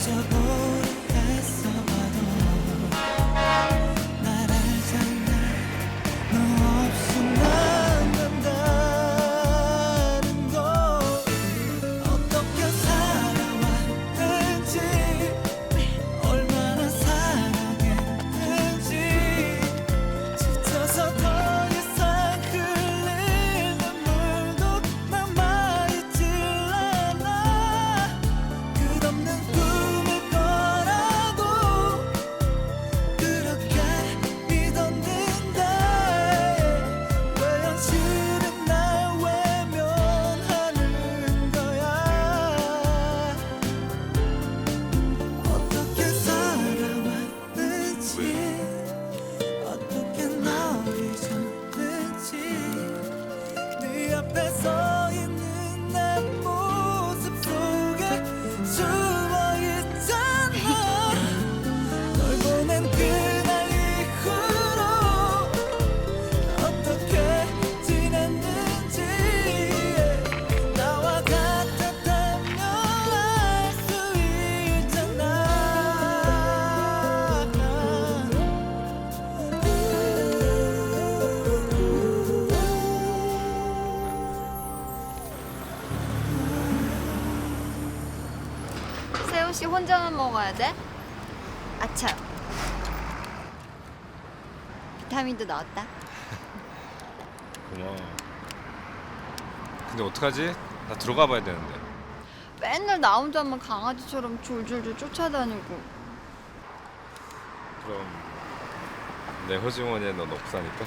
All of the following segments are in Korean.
잊어 씨 혼자만 먹어야 돼? 아참. 비타민도 넣었다. 고마워. 근데 어떡하지? 나 들어가 봐야 되는데. 맨날 나 혼자만 강아지처럼 졸졸졸 쫓아다니고. 그럼 내 호주머니에 넌 없사니까?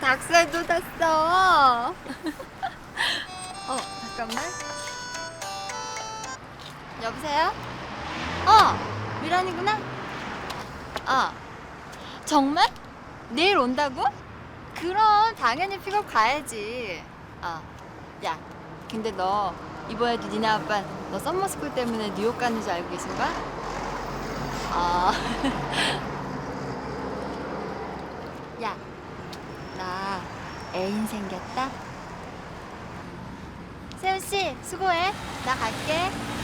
닭살 돋았어. 어, 잠깐만. 여보세요? 어, 미란이구나. 어, 정말? 내일 온다고? 그럼 당연히 픽업 가야지. 어, 야, 근데 너 이번에도 니네 아빠 너 썸머스쿨 때문에 뉴욕 가는 줄 알고 계신 거야? 아, 야, 나 애인 생겼다. 세훈 씨 수고해. 나 갈게.